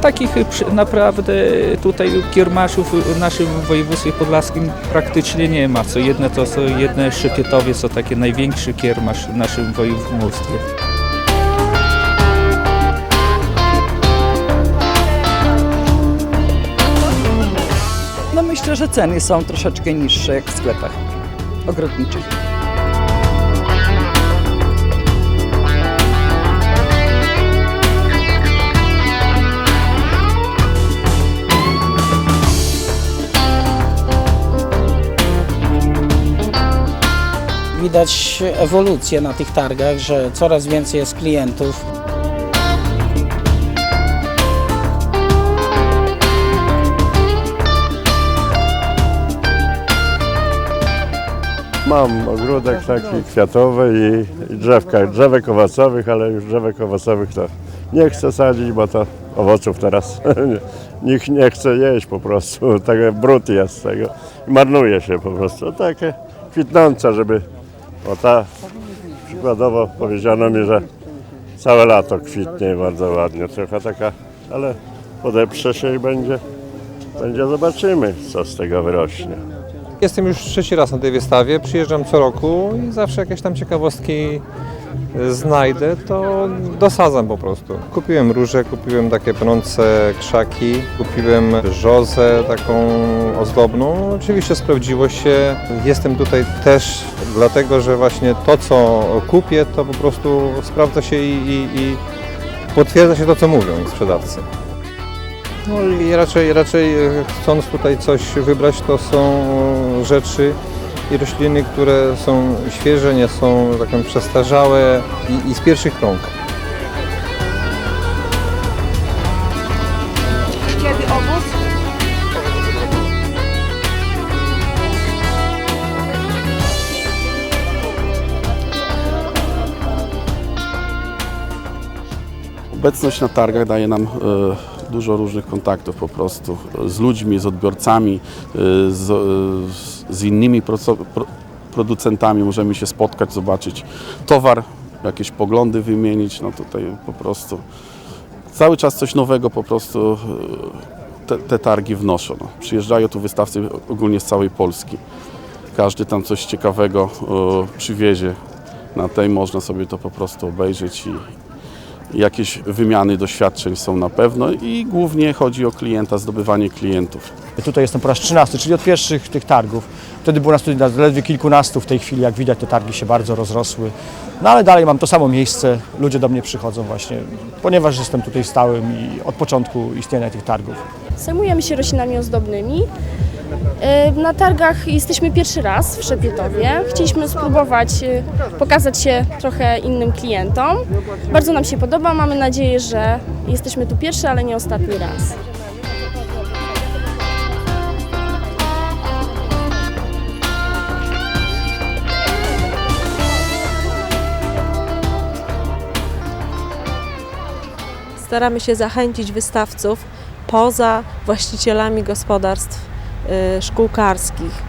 takich naprawdę tutaj kiermaszów w naszym województwie podlaskim praktycznie nie ma. Co jedne to są jedne Szykietowie, to takie największy kiermasz w naszym województwie. No myślę, że ceny są troszeczkę niższe jak w sklepach ogrodniczych. Widać ewolucję na tych targach, że coraz więcej jest klientów. Mam ogródek taki kwiatowy i, drzewka, drzewek owocowych, ale już drzewek owocowych to nie chcę sadzić, bo to owoców teraz nikt nie chce jeść po prostu. Taki brud jest z tego. Marnuje się po prostu. Takie kwitnące, żeby o ta przykładowo powiedziano mi, że całe lato kwitnie bardzo ładnie. Trochę taka, ale podeprze się i będzie, będzie zobaczymy, co z tego wyrośnie. Jestem już trzeci raz na tej wystawie, przyjeżdżam co roku i zawsze jakieś tam ciekawostki znajdę, to dosadzam po prostu. Kupiłem róże, kupiłem takie pnące krzaki, kupiłem żozę taką ozdobną. Oczywiście sprawdziło się. Jestem tutaj też dlatego, że właśnie to co kupię, to po prostu sprawdza się i, i, i potwierdza się to co mówią sprzedawcy. No i raczej, raczej e, chcąc tutaj coś wybrać, to są rzeczy i rośliny, które są świeże, nie są tak powiem, przestarzałe i, i z pierwszych rąk. Kiedy obóz? Obecność na targach daje nam e, dużo różnych kontaktów po prostu z ludźmi, z odbiorcami, e, z, e, z innymi producentami. Możemy się spotkać, zobaczyć towar, jakieś poglądy wymienić. No tutaj po prostu cały czas coś nowego po prostu e, te, te targi wnoszą. No. Przyjeżdżają tu wystawcy ogólnie z całej Polski. Każdy tam coś ciekawego przywiezie. Na tej można sobie to po prostu obejrzeć i, Jakieś wymiany doświadczeń są na pewno i głównie chodzi o klienta, zdobywanie klientów. Tutaj jestem po raz 13, czyli od pierwszych tych targów. Wtedy było nas tutaj zaledwie kilkunastu, w tej chwili jak widać te targi się bardzo rozrosły. No ale dalej mam to samo miejsce, ludzie do mnie przychodzą właśnie, ponieważ jestem tutaj stałym i od początku istnienia tych targów. Zajmujemy się roślinami ozdobnymi. E, Na targach jesteśmy pierwszy raz w Szepietowie. Chcieliśmy spróbować e, pokazać się trochę innym klientom. Bardzo nam się podoba. Mamy nadzieję, że jesteśmy tu pierwszy, ale nie ostatni raz. staramy się zachęcić wystawców poza właścicielami gospodarstw y, szkółkarskich.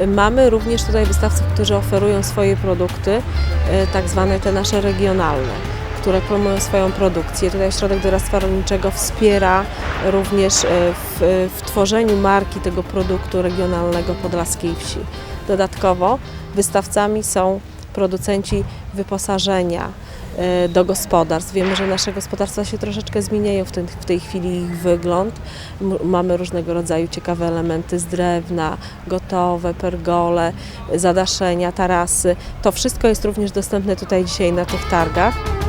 Y, Mamy również tutaj wystawców, którzy oferują swoje produkty, y, tak zwane te nasze regionalne, które promują swoją produkcję. Tutaj Ośrodek Doradztwa Rolniczego wspiera również y, w, w tworzeniu marki tego produktu regionalnego podlaskiej wsi. Dodatkowo wystawcami są producenci wyposażenia, do gospodarstw. Wiemy, że nasze gospodarstwa się troszeczkę zmieniają w, ten, w tej chwili ich wygląd. Mamy różnego rodzaju ciekawe elementy z drewna, gotowe, pergole, zadaszenia, tarasy. To wszystko jest również dostępne tutaj dzisiaj na tych targach.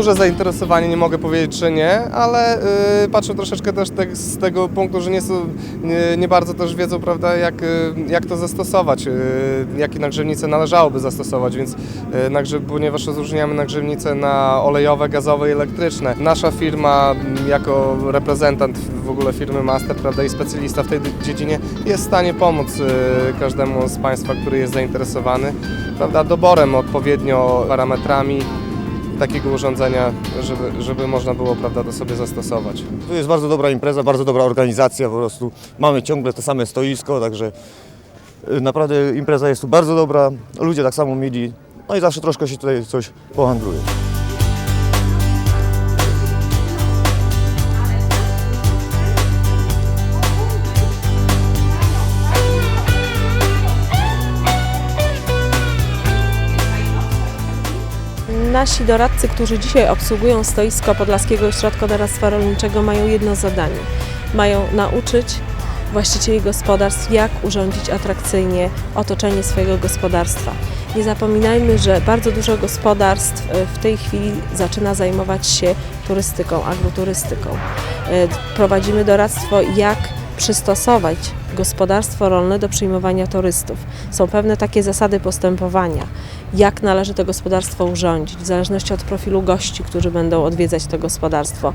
Duże zainteresowanie, nie mogę powiedzieć, że nie, ale y, patrzę troszeczkę też tak z tego punktu, że nie, są, nie, nie bardzo też wiedzą, prawda, jak, y, jak to zastosować, y, jakie nagrzewnice należałoby zastosować, więc y, nagrze, ponieważ rozróżniamy nagrzewnice na olejowe, gazowe i elektryczne. Nasza firma m, jako reprezentant w ogóle firmy Master, prawda, i specjalista w tej dziedzinie jest w stanie pomóc y, każdemu z Państwa, który jest zainteresowany, prawda, doborem odpowiednio parametrami takiego urządzenia, żeby, żeby można było prawda, do sobie zastosować. To jest bardzo dobra impreza, bardzo dobra organizacja, po prostu mamy ciągle to same stoisko, także y, naprawdę impreza jest tu bardzo dobra, ludzie tak samo mieli, no i zawsze troszkę się tutaj coś pohandluje. Nasi doradcy, którzy dzisiaj obsługują stoisko Podlaskiego Ośrodka Doradztwa Rolniczego mają jedno zadanie. Mają nauczyć właścicieli gospodarstw, jak urządzić atrakcyjnie otoczenie swojego gospodarstwa. Nie zapominajmy, że bardzo dużo gospodarstw e, w tej chwili zaczyna zajmować się turystyką, agroturystyką. E, Prowadzimy doradztwo, jak przystosować gospodarstwo rolne do przyjmowania turystów. Są pewne takie zasady postępowania, jak należy to gospodarstwo urządzić, w zależności od profilu gości, którzy będą odwiedzać to gospodarstwo,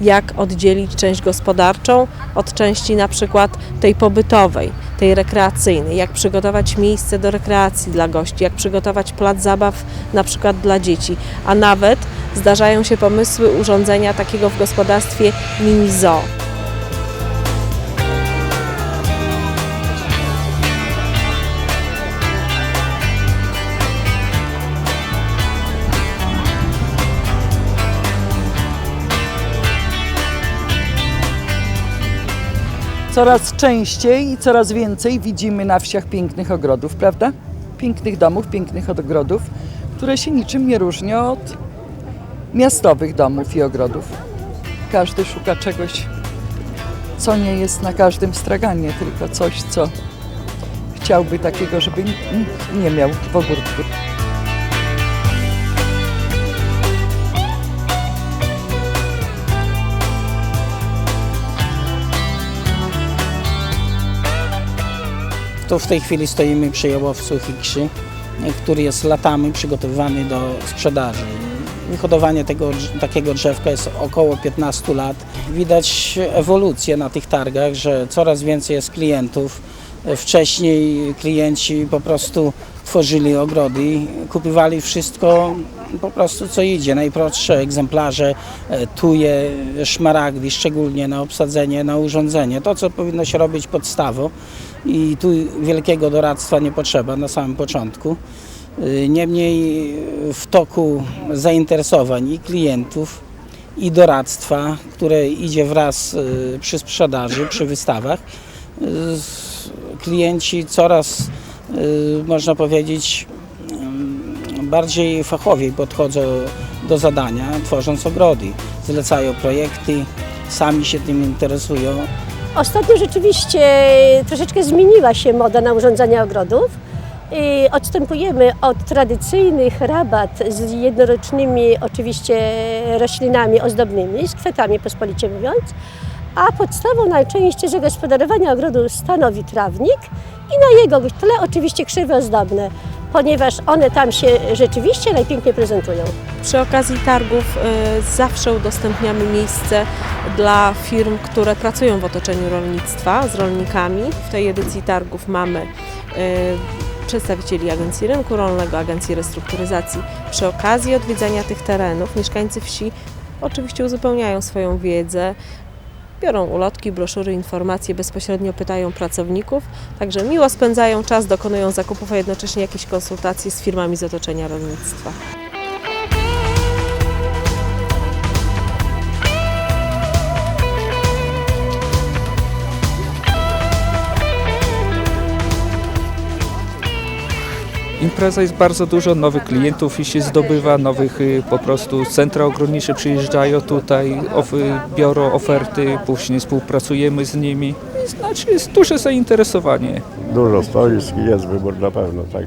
jak oddzielić część gospodarczą od części na przykład tej pobytowej, tej rekreacyjnej, jak przygotować miejsce do rekreacji dla gości, jak przygotować plac zabaw na przykład dla dzieci, a nawet zdarzają się pomysły urządzenia takiego w gospodarstwie mini zoo. Coraz częściej i coraz więcej widzimy na wsiach pięknych ogrodów, prawda? Pięknych domów, pięknych ogrodów, które się niczym nie różnią od miastowych domów i ogrodów. Każdy szuka czegoś, co nie jest na każdym straganie, tylko coś, co chciałby takiego, żeby nie miał w ogródku. Tu w tej chwili stoimy przy jałowcu Hikszy, który jest latami przygotowywany do sprzedaży. Wyhodowanie tego, takiego drzewka jest około 15 lat. Widać ewolucję na tych targach, że coraz więcej jest klientów. Wcześniej klienci po prostu tworzyli ogrody, kupywali wszystko po prostu co idzie, najprostsze egzemplarze, e, tuje, szmaragdy, szczególnie na obsadzenie, na urządzenie. To, co powinno się robić podstawą i tu wielkiego doradztwa nie potrzeba na samym początku. Y, Niemniej w toku zainteresowań i klientów, i doradztwa, które idzie wraz y, przy sprzedaży, przy wystawach, y, klienci coraz, można powiedzieć, bardziej fachowiej podchodzą do zadania, tworząc ogrody. Zlecają projekty, sami się tym interesują. Ostatnio rzeczywiście troszeczkę zmieniła się moda na urządzanie ogrodów. I odstępujemy od tradycyjnych rabat z jednorocznymi oczywiście roślinami ozdobnymi, z kwiatami pospolicie mówiąc, a podstawą najczęściej zagospodarowania ogrodu stanowi trawnik i na jego tle oczywiście krzywy ozdobne, ponieważ one tam się rzeczywiście najpiękniej prezentują. Przy okazji targów y, zawsze udostępniamy miejsce dla firm, które pracują w otoczeniu rolnictwa z rolnikami. W tej edycji targów mamy y, przedstawicieli Agencji Rynku Rolnego, Agencji Restrukturyzacji. Przy okazji odwiedzania tych terenów mieszkańcy wsi oczywiście uzupełniają swoją wiedzę, biorą ulotki, broszury, informacje, bezpośrednio pytają pracowników, także miło spędzają czas, dokonują zakupów, a jednocześnie jakieś konsultacje z firmami z otoczenia rolnictwa. Impreza jest bardzo dużo, nowych klientów i się zdobywa, nowych y, po prostu centra ogrodnicze przyjeżdżają tutaj, of, y, biorą oferty, później współpracujemy z nimi. Znaczy jest duże zainteresowanie. Dużo stoisk i jest wybór na pewno, tak.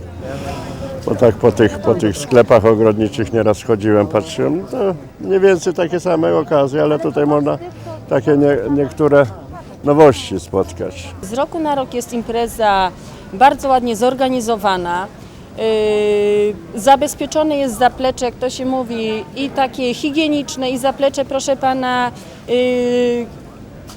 Bo tak po tych, po tych sklepach ogrodniczych nieraz chodziłem, patrzyłem, no to mniej więcej takie same okazje, ale tutaj można takie nie, niektóre nowości spotkać. Z roku na rok jest impreza bardzo ładnie zorganizowana. Yy, zabezpieczone jest zaplecze, jak to się mówi, i takie higieniczne, i zaplecze, proszę pana, yy,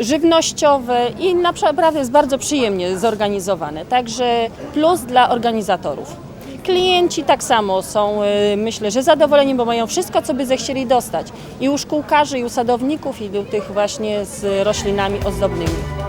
żywnościowe i naprawdę jest bardzo przyjemnie zorganizowane. Także plus dla organizatorów. Klienci tak samo są, y, myślę, że zadowoleni, bo mają wszystko, co by zechcieli dostać. I u szkółkarzy, i u sadowników, i u tych właśnie z roślinami ozdobnymi.